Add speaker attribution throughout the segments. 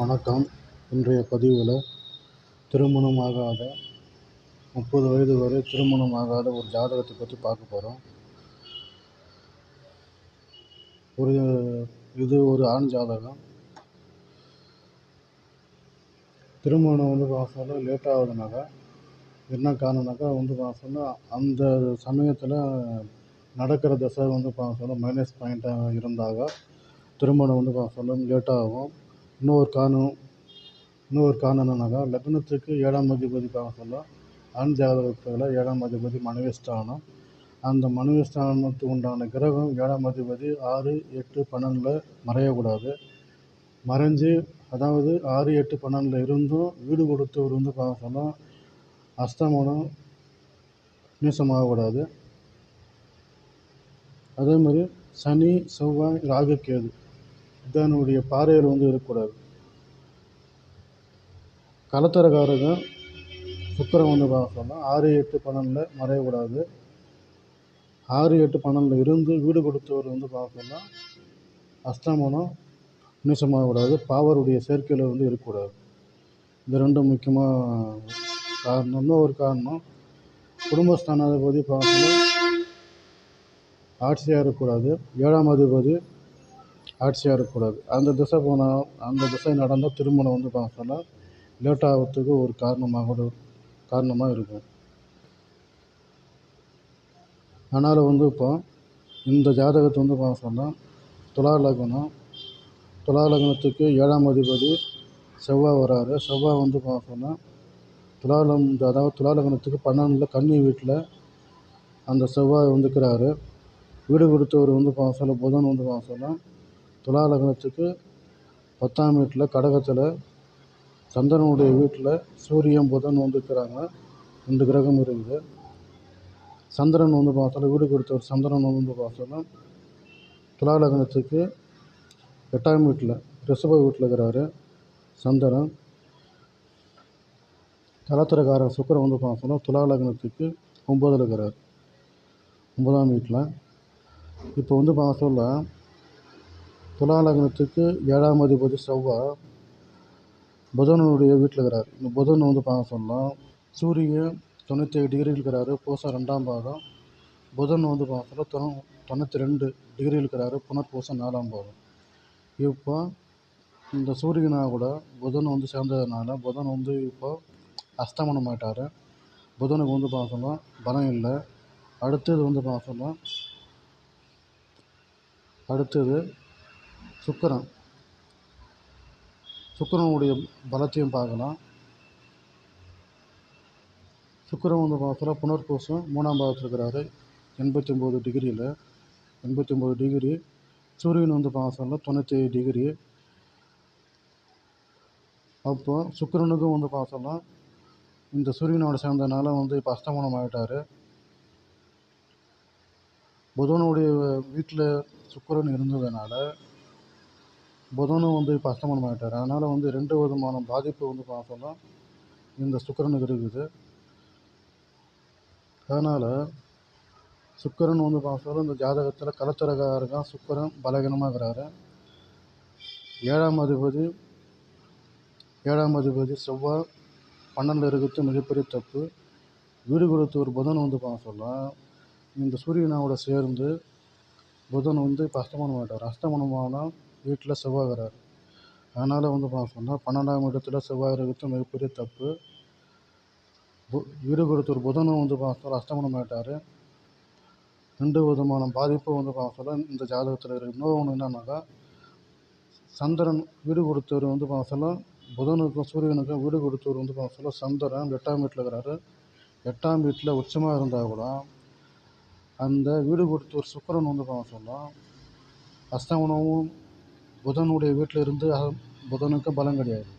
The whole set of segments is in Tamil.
Speaker 1: வணக்கம். இன்றைய பதிவில் திருமணம் ஆகாத முப்பது வயது வரை திருமணம் ஆகாத ஒரு ஜாதகத்தை பற்றி பார்க்க போகிறோம் ஒரு இது ஒரு ஆண் ஜாதகம். திருமணம் வந்து பார்த்தோன்னா லேட் ஆகுதுனாக்கா என்ன காரணம்னாக்கா வந்து பார்த்தோன்னா அந்த சமயத்தில் நடக்கிற தசை வந்து பார்த்தோன்னா மைனஸ் பாயிண்ட்டாக இருந்தாக திருமணம் வந்து பார்த்தோன்னா லேட் ஆகும். இன்னொரு காரணம் இன்னொரு காரணம் என்னன்னாக்கா லக்னத்துக்கு ஏழாம் அதிபதி பார்க்க சொல்லலாம் ஆண் ஜாதகத்தில் ஏழாம் அதிபதி மனைவி ஸ்தானம் அந்த மனைவி ஸ்தானத்துக்கு உண்டான கிரகம் ஏழாம் அதிபதி ஆறு எட்டு பன்னெண்டில் மறையக்கூடாது. மறைஞ்சு அதாவது ஆறு எட்டு பன்னெண்டில் இருந்தும் வீடு கொடுத்தவர் வந்து பார்க்க சொன்னால் அஸ்தமனம் நீசமாகக்கூடாது. அதே மாதிரி சனி செவ்வாய் ராகு கேது இதனுடைய பாறையில் வந்து இருக்கக்கூடாது. கலத்தரகாரகம் சுக்கரன் வந்து பார்க்க சொன்னால் ஆறு எட்டு பன்னெண்டில் மறையக்கூடாது. ஆறு எட்டு பன்னெண்டில் இருந்து வீடு கொடுத்தவர் வந்து பார்க்க சொன்னால் அஸ்தமனம் நீசமாகக்கூடாது பாவருடைய சேர்க்கையில் வந்து இருக்கக்கூடாது. இந்த ரெண்டும் முக்கியமாக காரணம். இன்னொரு காரணம் குடும்பஸ்தானாதிபதி பார்க்கணும் ஆட்சியாக இருக்கக்கூடாது. ஏழாம் அதிபதி ஆட்சியாக இருக்கக்கூடாது. அந்த திசை போனால் அந்த திசை நடந்தால் திருமணம் வந்து பார்க்க சொன்னால் லேட் ஆகிறதுக்கு ஒரு காரணமாக கூட காரணமாக இருக்கும். அதனால் வந்து இப்போ இந்த ஜாதகத்தை வந்து பார்க்க சொன்னால் துலா லக்னம் துலா லக்னத்துக்கு ஏழாம் அதிபதி செவ்வாய் வராரு. செவ்வாய் வந்து பார்க்க சொன்னால் துலாலம் அதாவது துலா லக்னத்துக்கு பன்னெண்டில் கன்னி வீட்டில் அந்த செவ்வாய் வந்துக்கிறாரு. வீடு கொடுத்தவர் வந்து பார்க்க சொல்ல புதன் வந்து பார்க்க சொன்னால் துலா லக்னத்துக்கு பத்தாம் வீட்டில் கடகத்தில் சந்திரனுடைய வீட்டில் சூரியன் புதன் வந்துக்கிறாங்க ரெண்டு கிரகம் இருக்குது சந்திரன் வந்து பார்த்தாலும் வீடு கொடுத்தவர் சந்திரன் வந்து பார்த்தோன்னா துலா லக்னத்துக்கு எட்டாம் வீட்டில் ரிஷப வீட்டில் இருக்கிறாரு சந்திரன். கலத்திரக்காரன் சுக்கரன் வந்து பார்த்தோன்னா துலா லக்னத்துக்கு ஒம்பதில் இருக்கிறார். ஒன்பதாம் வீட்டில். இப்போ வந்து பார்த்தோம்னா துலா லக்னத்துக்கு ஏழாம் அதிபதி செவ்வாய் புதனுடைய வீட்டில் இருக்கிறார். இந்த புதன் வந்து பார்க்க சொன்னால் சூரியன் தொண்ணூற்றி ஏழு டிகிரியில் இருக்கிறாரு பூசம் ரெண்டாம் பாதம் புதன் வந்து பார்க்க சொன்னால் தொண்ணூற்றி ரெண்டு டிகிரி இருக்கிறாரு புனர்பூசம் நாலாம் பாதம் இப்போ இந்த சூரியனாக கூட புதன் வந்து சேர்ந்ததுனால புதன் வந்து இப்போ அஸ்தமனம் ஆயிட்டார். புதனுக்கு வந்து பார்க்க சொன்னால் பலம் இல்லை. அடுத்தது வந்து பார்க்க சொன்னால் அடுத்தது சுக்கரன். சுக்கரனுடைய பலத்தையும் பார்க்கலாம். சுக்கரன் வந்து பார்த்தோன்னா புனர்பூசம் மூணாம் பாவத்தில் இருக்கிறாரு. எண்பத்தி ஒம்பது டிகிரியில். எண்பத்தி ஒம்பது டிகிரி. சூரியன் வந்து பார்த்தோம்னா தொண்ணூற்றி டிகிரி. அப்போ சுக்கரனுக்கும் வந்து பார்த்தோம்னா இந்த சூரியனோட சேர்ந்தனால வந்து இப்போ அஸ்தமனம் ஆகிட்டார் புதனுடைய வீட்டில் சுக்கரன் இருந்ததுனால புதனும் வந்து இப்போ அஸ்தமனம் ஆகிட்டார் அதனால் வந்து ரெண்டு விதமான பாதிப்பு வந்து பார்த்தோம்னா இந்த சுக்கரனுக்கு இருக்குது. அதனால் சுக்கிரன் வந்து பார்த்தோம்னா இந்த ஜாதகத்தில் கலத்திரகாரகம் சுக்கரன் பலகீனமாக இருக்கிறாரு. ஏழாம் அதிபதி ஏழாம் அதிபதி செவ்வாய் பன்னெண்டில் இருக்கிறது மிகப்பெரிய தப்பு. வீடு கொடுத்த ஒரு புதன் வந்து பார்க்க சொல்ல இந்த சூரியனாவோட சேர்ந்து புதன் வந்து இப்போ அஸ்தமனம் ஆகிட்டார் ஆனால் வீட்டில் செவ்வாய் வராது அதனால் வந்து பார்க்க சொன்னால் பன்னெண்டாம் இடத்துல செவ்வாய் இருக்கிறது மிகப்பெரிய தப்பு. பு- வீடு கொடுத்தர் புதனும் வந்து பார்க்க சொல்ல அஸ்தமனம் ஆகிட்டார் ரெண்டு விதமான பாதிப்பும் வந்து பார்க்க சொல்ல இந்த ஜாதகத்தில் இருக்குது இன்னொன்று என்னன்னாக்கா சந்திரன் வீடு கொடுத்தவர் வந்து பார்க்க சொல்ல புதனுக்கும் சூரியனுக்கும் வீடு கொடுத்தவர் வந்து பார்க்க சொல்ல சந்திரன் எட்டாம் வீட்டில் இருக்கிறாரு. எட்டாம் வீட்டில் உச்சமாக இருந்தால் கூட அந்த வீடு கொடுத்தவர் சுக்கரன் வந்து பார்க்க சொன்னால் அஸ்தமனமும் புதனுடைய வீட்டில் இருந்து புதனுக்கு பலம் கிடையாது.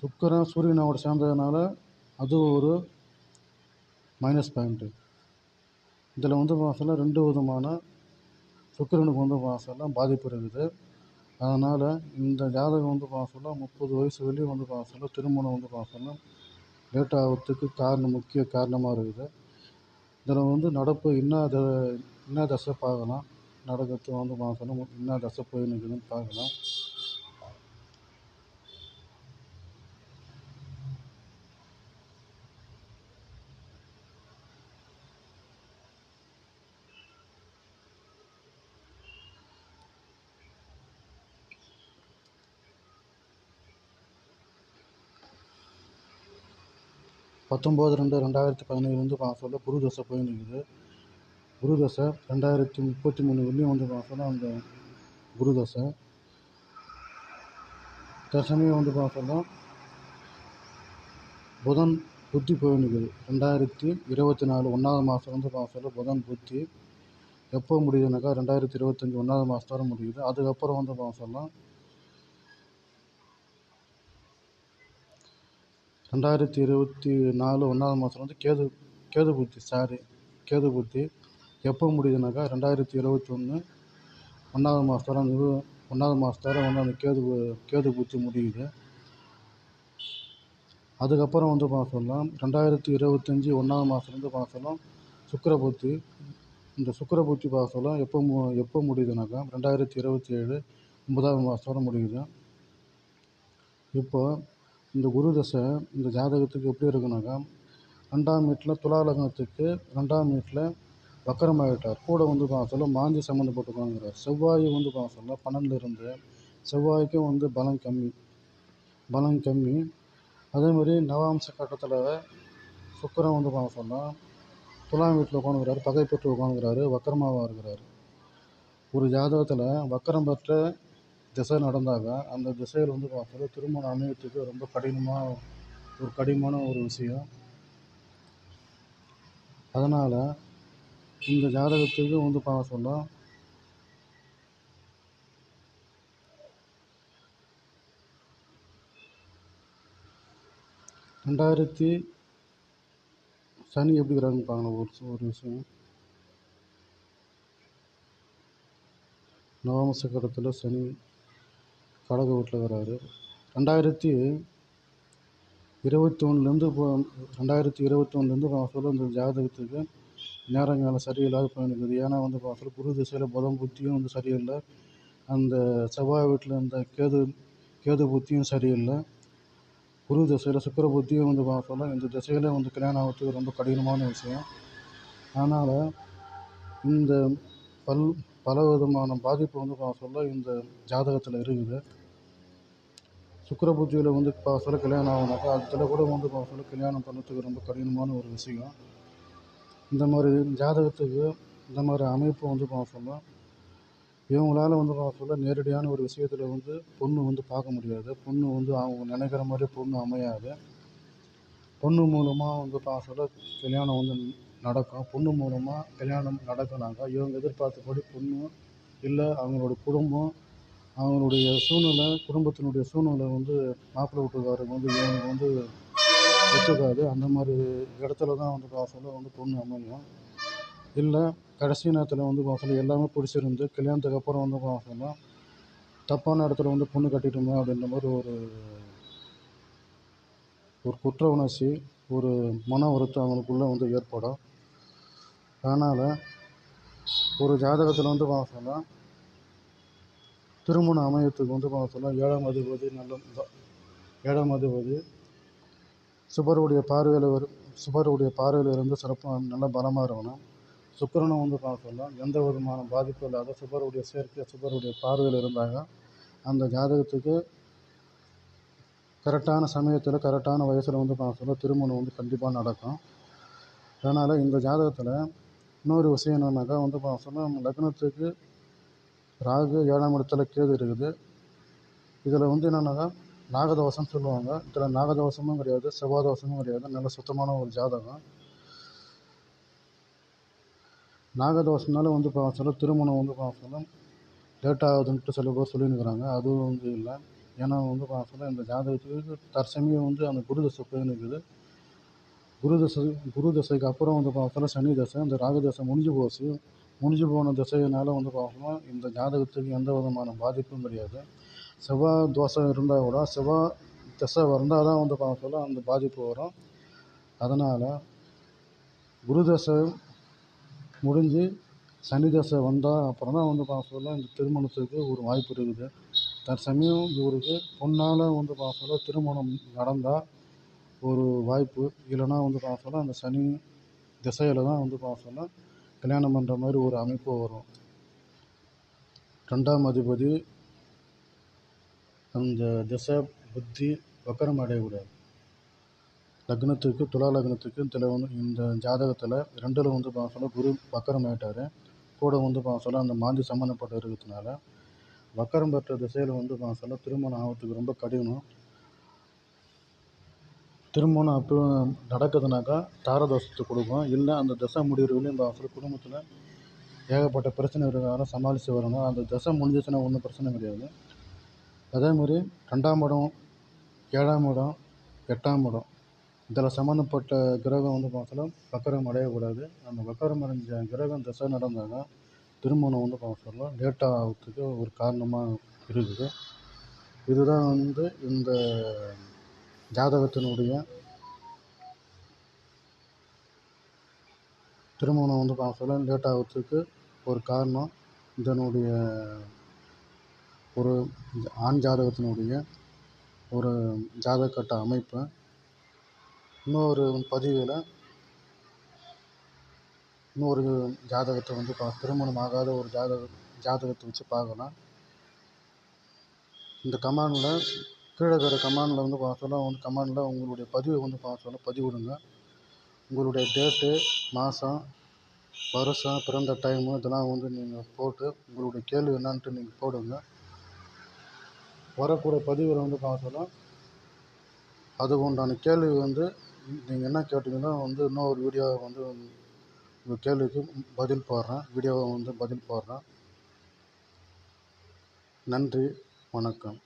Speaker 1: சுக்கிரன் சூரியனோட சேர்ந்ததுனால அது ஒரு மைனஸ் பாயிண்ட்டு இதில் வந்து பார்த்தோன்னா ரெண்டு விதமான சுக்கரனுக்கு வந்து பார்த்தோன்னா பாதிப்பு இருக்குது. அதனால் இந்த ஜாதகம் வந்து பார்த்தோன்னா முப்பது வயசு வெளியே வந்து பார்த்தோன்னா திருமணம் வந்து பார்த்தோம்னா லேட் ஆகிறதுக்கு காரணம் முக்கிய காரணமாக இருக்குது. இதில் வந்து நடப்பு என்ன த என்ன தசை பார்க்கலாம் நாடகத்தை வந்து பார்க்கணும் என்ன ரச போய் நிற்குதுன்னு பார்க்கலாம். பத்தொம்போது ரெண்டு ரெண்டாயிரத்தி பதினேழு வந்து சொல்ல புது தசை போயின்னு இருக்குது குரு தசை ரெண்டாயிரத்தி முப்பத்தி மூணு வரலையும் வந்து பார்க்க அந்த குரு தசை தற்சமயம் வந்து பார்க்க புதன் புத்தி போயின்னு ரெண்டாயிரத்தி இருபத்தி நாலு ஒன்றாவது மாதம் வந்து பார்க்க சொல்ல புதன் புத்தி எப்போ முடியுதுனாக்கா ரெண்டாயிரத்தி இருபத்தஞ்சி ஒன்றாவது மாதத்தோட முடியுது. அதுக்கப்புறம் வந்து பார்க்க ரெண்டாயிரத்தி இருபத்தி நாலு ஒன்றாவது மாதம் வந்து கேது கேது புத்தி சாரி கேது புத்தி. எப்போ முடியுதுனாக்கா ரெண்டாயிரத்தி இருபத்தி ஒன்று ஒன்றாவது மாதத்தோட முழு ஒன்றாவது மாதத்தோட வந்து அந்த கேது கேது புத்தி முடியுது. அதுக்கப்புறம் வந்து பார்க்க சொல்லலாம் ரெண்டாயிரத்தி இருபத்தஞ்சி ஒன்றாவது மாதத்துலேருந்து பார்க்க சொல்லலாம் சுக்கிர புத்தி இந்த சுக்கிர புத்தி பார்க்க சொல்லலாம் எப்போ மு எப்போ முடியுதுனாக்கா ரெண்டாயிரத்தி இருபத்தி ஏழு ஒன்பதாவது மாதத்தோட முடியுது. இப்போ இந்த குரு தசை இந்த ஜாதகத்துக்கு எப்படி இருக்குனாக்கா ரெண்டாம் வீட்டில் துலா லக்னத்துக்கு ரெண்டாம் வீட்டில் வக்கரமாகிட்டார் கூட வந்து பார்க்க சொல்ல மாந்தி சம்மந்தப்பட்டிருக்காங்கிறார் செவ்வாய் வந்து பார்க்க சொல்ல பன்னெண்டில் இருந்து செவ்வாய்க்கும் வந்து பலம் கம்மி. பலம் கம்மி. அதே மாதிரி நவாம்ச கட்டத்தில் சுக்கிரன் வந்து பார்க்க சொன்னால் துலாம் வீட்டில் உட்காந்துக்கிறாரு பகை பெற்று உட்காந்துக்கிறாரு வக்கரமாவாக இருக்கிறாரு. ஒரு ஜாதகத்தில் வக்கரம் பெற்ற திசை நடந்தாங்க அந்த திசையில் வந்து பார்க்குறது திருமணம் அமையத்துக்கு ரொம்ப கடினமாக ஒரு கடினமான ஒரு விஷயம். அதனால் இந்த ஜாதகத்துக்கு வந்து பார்க்க சொன்னால் ரெண்டாயிரத்தி சனி எப்படி இருக்கிறாங்கன்னு பார்க்கணும் ஒரு ஒரு விஷயம் நவம சக்கரத்தில் சனி கடக வீட்டில் வராரு. ரெண்டாயிரத்தி இருபத்தி ஒன்றுலேருந்து இப்போ ரெண்டாயிரத்தி இருபத்தி ஒன்றுலேருந்து சொல்ல இந்த ஜாதகத்துக்கு நேரங்காலம் சரியில்லாத போயிருக்குது ஏன்னா வந்து பார்த்தா குரு திசையில் புதன் புத்தியும் வந்து சரியில்லை. அந்த செவ்வாய் வீட்டில் இந்த கேது கேது புத்தியும் சரியில்லை. குரு திசையில் சுக்கிர புத்தியும் வந்து பார்த்தோம்னா சொல்ல இந்த திசையில் வந்து கல்யாணம் ஆகிறதுக்கு ரொம்ப கடினமான விஷயம். அதனால் இந்த பல் பல விதமான பாதிப்பு வந்து பார்க்க சொல்ல இந்த ஜாதகத்தில் இருக்குது. சுக்கிர புத்தியில் வந்து பார்க்க சொல்ல கல்யாணம் ஆகுனாக்கா அதில் கூட வந்து பார்க்க சொல்ல கல்யாணம் பண்ணுறதுக்கு ரொம்ப கடினமான ஒரு விஷயம். இந்த மாதிரி ஜாதகத்துக்கு இந்த மாதிரி அமைப்பு வந்து பார்க்க சொல்ல இவங்களால வந்து பார்க்க சொல்ல நேரடியான ஒரு விஷயத்தில் வந்து பொண்ணு வந்து பார்க்க முடியாது. பொண்ணு வந்து அவங்க நினைக்கிற மாதிரி பொண்ணு அமையாது. பொண்ணு மூலமாக வந்து பார்க்க சொல்ல கல்யாணம் வந்து நடக்கும். பொண்ணு மூலமாக கல்யாணம் நடக்கிறாங்க இவங்க எதிர்பார்த்தபடி பொண்ணு இல்லை அவங்களோட குடும்பம் அவங்களுடைய சூழ்நிலை குடும்பத்தினுடைய சூழ்நிலை வந்து மாப்பிள்ளை வீட்டுக்காரங்க வந்து இவங்க வந்து ஒத்துக்காது. அந்த மாதிரி இடத்துல தான் வந்து பார்க்க சொல்ல வந்து பொண்ணு அமையும். இல்லை கடைசி நேரத்தில் வந்து பார்க்க சொல்ல எல்லாமே பிடிச்சிருந்து கல்யாணத்துக்கு அப்புறம் வந்து பார்க்க தப்பான இடத்துல வந்து பொண்ணு கட்டிட்டோமே அப்படின்ற மாதிரி ஒரு ஒரு குற்ற உணர்ச்சி ஒரு மன வருத்தம் அவங்களுக்குள்ளே வந்து ஏற்படும். அதனால் ஒரு ஜாதகத்தில் வந்து பார்க்க திருமண திருமணம் அமையத்துக்கு வந்து பார்க்க ஏழாம் அதிபதி நல்ல ஏழாம் அதிபதி சுபருடைய பார்வையில் வரும் சுபருடைய பார்வையில் இருந்து சிறப்பாக நல்ல பலமாக இருக்கணும். சுக்கிரனும் வந்து பார்க்க சொல்ல எந்த விதமான பாதிப்பும் இல்லாத சுபருடைய சேர்க்கை சுபருடைய பார்வையில் இருந்தாங்க. அந்த ஜாதகத்துக்கு கரெக்டான சமயத்தில் கரெக்டான வயசில் வந்து பார்க்க சொல்ல திருமணம் வந்து கண்டிப்பாக நடக்கும். அதனால் இந்த ஜாதகத்தில் இன்னொரு விஷயம் என்னன்னாக்கா வந்து பார்க்க நம்ம லக்னத்துக்கு ராகு ஏழாம் இடத்துல கேது இருக்குது. இதில் வந்து என்னென்னாக்கா நாகதோஷம்னு சொல்லுவாங்க. இதில் நாகதோஷமும் கிடையாது செவ்வாதோஷமும் கிடையாது. நல்ல சுத்தமான ஒரு ஜாதகம். நாகதோஷம்னால வந்து பார்க்க சொல்ல திருமணம் வந்து பார்க்க சொல்ல லேட் ஆகுதுன்ட்டு சில பேர் சொல்லியிருக்கிறாங்க. அதுவும் வந்து இல்லை. ஏன்னா வந்து பார்க்க சொல்ல இந்த ஜாதகத்துக்கு தற்சமயம் வந்து அந்த குரு தசை போயின்னு இருக்குது. குரு தசை குரு தசைக்கு அப்புறம் வந்து பார்க்க சொல்ல சனி தசை இந்த ராகு தசை முடிஞ்சு போச்சு. முடிஞ்சு போன திசையினால வந்து பார்க்கணும் இந்த ஜாதகத்துக்கு எந்த விதமான பாதிப்பும் கிடையாது. செவ்வாய் தோஷம் இருந்தால் கூட செவ்வாய் திசை வந்தால் தான் வந்து பார்க்க சொல்ல அந்த பாதிப்பு வரும். அதனால் குரு தசை முடிஞ்சு சனி தசை வந்தால் அப்புறம் தான் வந்து பார்க்க சொல்ல இந்த திருமணத்துக்கு ஒரு வாய்ப்பு இருக்குது. தற்சமயம் இவருக்கு பொண்ணால் வந்து பார்க்க சொல்ல திருமணம் நடந்தால் ஒரு வாய்ப்பு. இல்லைன்னா வந்து பார்க்க சொல்ல அந்த சனி திசையில் தான் வந்து பார்க்க சொல்ல கல்யாணம் பண்ணுற மாதிரி ஒரு அமைப்பு வரும். ரெண்டாம் அதிபதி அந்த திசை புத்தி வக்கரம் அடையக்கூடாது. லக்னத்துக்கு துலா லக்னத்துக்கு இதில் வந்து இந்த ஜாதகத்தில் ரெண்டில் வந்து பார்க்க சொல்ல குரு வக்கரம் ஆயிட்டார். கூட வந்து பார்க்க சொல்ல அந்த மாந்தி சம்மந்தப்பட்டு இருக்கிறதுனால வக்கரம் பெற்ற திசையில் வந்து பார்க்க சொல்ல திருமணம் ஆகிறதுக்கு ரொம்ப கடினம். திருமணம் அப்போ நடக்குதுனாக்கா தாரதோஷத்தை கொடுக்கும். இல்லை அந்த தசை முடிகிறவங்களையும் பார்க்க சொல்ல குடும்பத்தில் ஏகப்பட்ட பிரச்சனை இருக்கிறதால சமாளித்து வரணும். அந்த தசை முடிஞ்சிச்சுன்னா ஒன்றும் பிரச்சனை கிடையாது. அதே மாதிரி ரெண்டாம் இடம் ஏழாம் இடம் எட்டாம் இடம். இதில் சம்மந்தப்பட்ட கிரகம் வந்து பார்த்தோன்னா வக்கரம் அடையக்கூடாது. அந்த வக்கரம் அடைஞ்ச கிரகம் திசை நடந்தால் திருமணம் வந்து பார்க்க சொல்லலாம். லேட்டாக ஆகிறதுக்கு ஒரு காரணமாக இருக்குது. இதுதான் வந்து இந்த ஜாதகத்தினுடைய திருமணம் வந்து பார்க்க சொல்ல லேட் ஆகிறதுக்கு ஒரு காரணம். இதனுடைய ஒரு ஆண் ஜாதகத்தினுடைய ஒரு ஜாதகக்கட்ட அமைப்பு. இன்னொரு பதிவில் இன்னொரு ஜாதகத்தை வந்து பா திருமணம் ஆகாத ஒரு ஜாதக ஜாதகத்தை வச்சு பார்க்கலாம் இந்த கமாண்டில் கீழே இருக்கிற கமாண்டில் வந்து பார்க்க வந்து கமாண்டில் உங்களுடைய பதிவை வந்து பார்க்க சொல்ல பதிவிடுங்க. உங்களுடைய டேட்டு மாதம் வருஷம் பிறந்த டைமு இதெல்லாம் வந்து நீங்கள் போட்டு உங்களுடைய கேள்வி என்னான்ட்டு நீங்கள் போடுங்க. வரக்கூடிய பதிவில் வந்து பார்க்க அதுக்கு உண்டான கேள்வி வந்து நீங்கள் என்ன கேட்டீங்கன்னா வந்து இன்னொரு வீடியோ வந்து உங்கள் கேள்விக்கு பதில் போடுறேன். வீடியோவை வந்து பதில் போடுறேன். நன்றி. வணக்கம்.